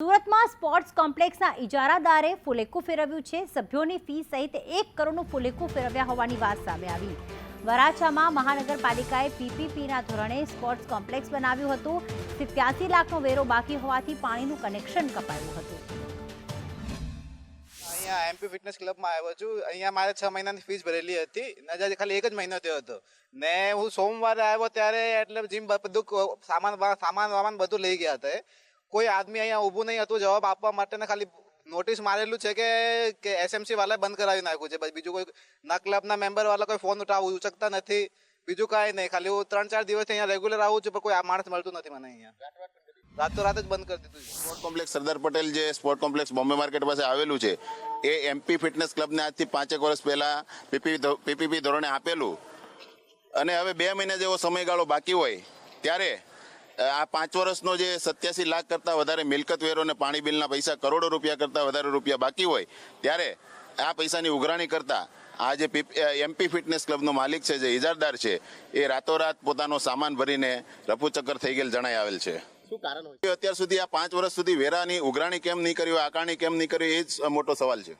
સુરતમાં સ્પોર્ટ્સ કોમ્પ્લેક્સના ઇજારાદારે ફુલેકું ફેરવ્યું છે. સભ્યોની ફી સહિત એક કરોડનું ફુલેકું ફેરવ્યા હોવાની વાત સામે આવી. વરાછામાં મહાનગરપાલિકાએ પીપીપીના ધોરણે સ્પોર્ટ્સ કોમ્પ્લેક્સ બનાવ્યું હતું. સિત્યાસી લાખનો વેરો બાકી હોવાથી પાણીનું કનેક્શન કપાયું હતું. અહીંયા એમપી ફિટનેસ ક્લબમાં આવ્યો છું. અહીંયા મારે છ મહિનાની ફીસ ભરેલી હતી. ને હજી ખાલી એક જ મહિનો થયો હતો. ને હું સોમવારે આવ્યો ત્યારે એટલે જીમ બધું સામાન સામાન વામાન બધું લઈ ગયા હતા. કોઈ આદમી અહીંયા ઊભું નહીં હતું, જવાબ આપવા માટે ને ખાલી નોટિસ મારેલું છે કે કે એસએમસી વાળાએ બંધ કરાવી નાખ્યું છે. બીજું કોઈ ના ક્લબના મેમ્બર વાળા કોઈ ફોન ઉઠાવ ઉચકતા નથી. બીજું કાંઈ નહીં. ખાલી હું ત્રણ ચાર દિવસથી અહીંયા રેગ્યુલર આવું છું, પણ કોઈ આ માણસ મળતું નથી મને અહીંયા. રાતો રાત જ બંધ કરી દીધું સ્પોર્ટ કોમ્પ્લેક્સ સરદાર પટેલ જે સ્પોર્ટ કોમ્પ્લેક્સ બોમ્બે માર્કેટ પાસે આવેલું છે, એ એમપી ફિટનેસ ક્લબને આજથી પાંચેક વર્ષ પહેલા પીપી પીપીપી ધોરણે આપેલું. અને હવે બે મહિના જેવો સમયગાળો બાકી હોય, ત્યારે આ પાંચ વર્ષનો જે સત્યાસી લાખ કરતાં વધારે મિલકત વેરો અને પાણી બિલના પૈસા કરોડો રૂપિયા કરતાં વધારે રૂપિયા બાકી હોય ત્યારે આ પૈસાની ઉઘરાણી કરતા આ જે એમપી ફિટનેસ ક્લબનો માલિક છે જે ઇજારદાર છે એ રાતોરાત પોતાનો સામાન ભરીને રફુચક્કર થઈ ગયેલ જણાઈ આવેલ છે. શું કારણ અત્યાર સુધી આ પાંચ વર્ષ સુધી વેરાની ઉઘરાણી કેમ નહીં કરી હોય આકારણી કેમ નહીં કરી એ જ મોટો સવાલ છે.